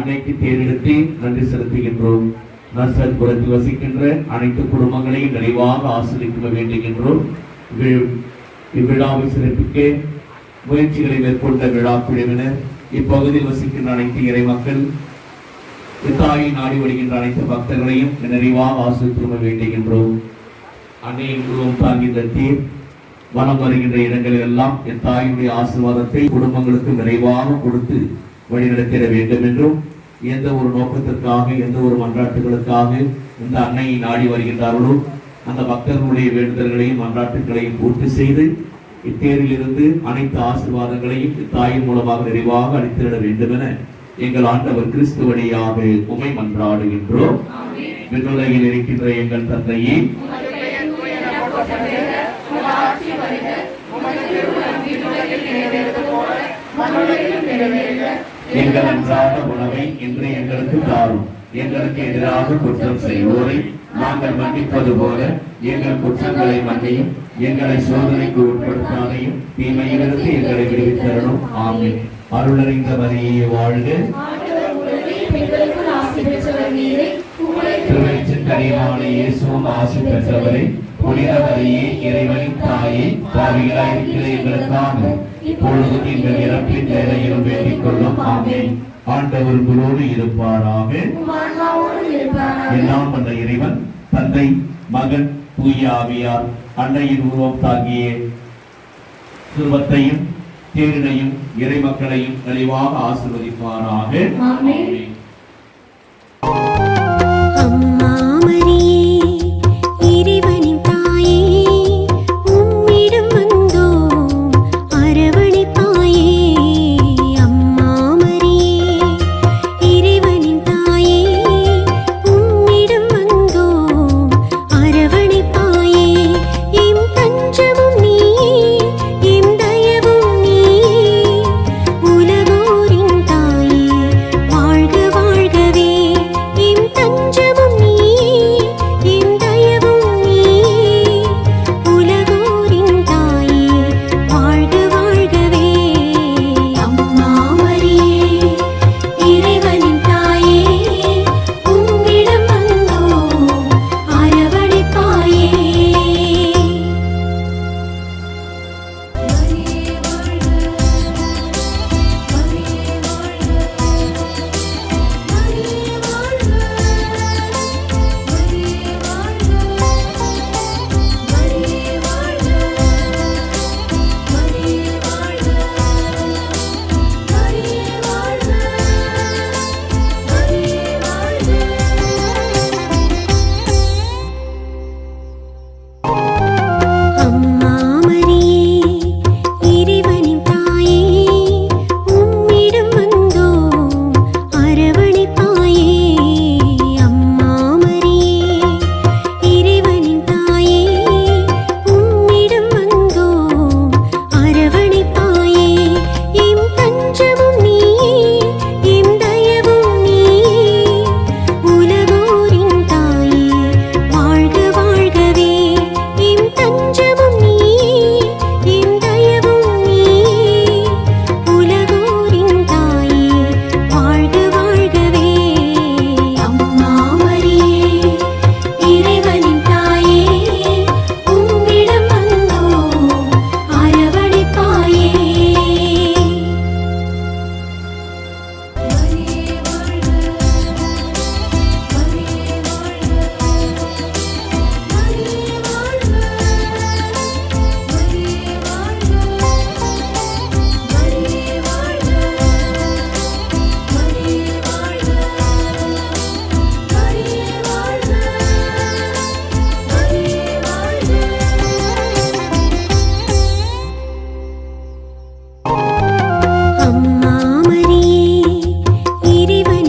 அன்னைக்கு தேர்ந்தெடுத்து நன்றி செலுத்துகின்றோம். நர்சன் புறத்தில் வசிக்கின்ற அனைத்து குடும்பங்களையும் நிறைவாக ஆசிரிக்க வேண்டுகின்றோம். இவ்விழாவை சிறப்பிக்க முயற்சிகளை மேற்கொண்ட விழா குழுவினர் இப்பகுதியில் வசிக்கின்ற அனைத்து இறை மக்கள் இத்தாயை நாடி வருகின்ற அனைத்து பக்தர்களையும் நிறைவாக ஆசிரியர் வேண்டுகின்றோம். அன்னையின் குருவம் தாங்கின்ற தீர் வனம் வருகின்ற இடங்களில் எல்லாம் என் தாயினுடைய ஆசீர்வாதத்தை குடும்பங்களுக்கு நிறைவாக கொடுத்து வழிநடத்திட வேண்டும் என்றும் எந்த ஒரு நோக்கத்திற்காக எந்த ஒரு மன்றாட்டுகளுக்காக இந்த அன்னையை நாடி வருகின்றார்களோ அந்த பக்தர்களுடைய வேண்டுதல்களையும் மன்றாட்டுகளையும் பூர்த்தி செய்து இத்தேரில் இருந்து அனைத்து ஆசீர்வாதங்களையும் இத்தாயின் மூலமாக நிறைவாக அளித்திட வேண்டும் என எங்கள் ஆண்டவர் கிறிஸ்து வழியாக உமை மன்றாடுகின்றோம். விண்ணுலகில் இருக்கின்ற எங்கள் தந்தையே எங்கள் அன்றாட உணவை இன்று எங்களுக்கு தாரும். எங்களுக்கு எதிராக குற்றம் செய்வோரை நாங்கள் மன்னிப்பது போல எங்கள் குற்றங்களை மன்னியும் எங்களை சோதனைக்கு உட்படுத்தாதையும் தீமையிலிருந்து எங்களை விடுவித்தரணும். ஆமே அருளறிந்த மரியே வாழ்க. ஆண்டவர் இயேசுவும் ஆசி புனித மரியே இறைவனின் தாயே பாவிகளாயிருக்கிற எங்களுக்காக. இப்பொழுதும் எங்கள் இறப்பின் வேலையிலும் வேண்டிக் கொள்ளும் ஆமென் ஆண்டவர் உங்களோடு ஆன்மாவோடு இருப்பாராக எல்லாம் வந்த இறைவன் தந்தை மகன் தூய ஆவியார் அன்னையின் உருவம் தாங்கிய சுருவத்தையும் தேரினையும் இறை மக்களையும் தெளிவாக ஆசிர்வதிப்பாராக ஆமென்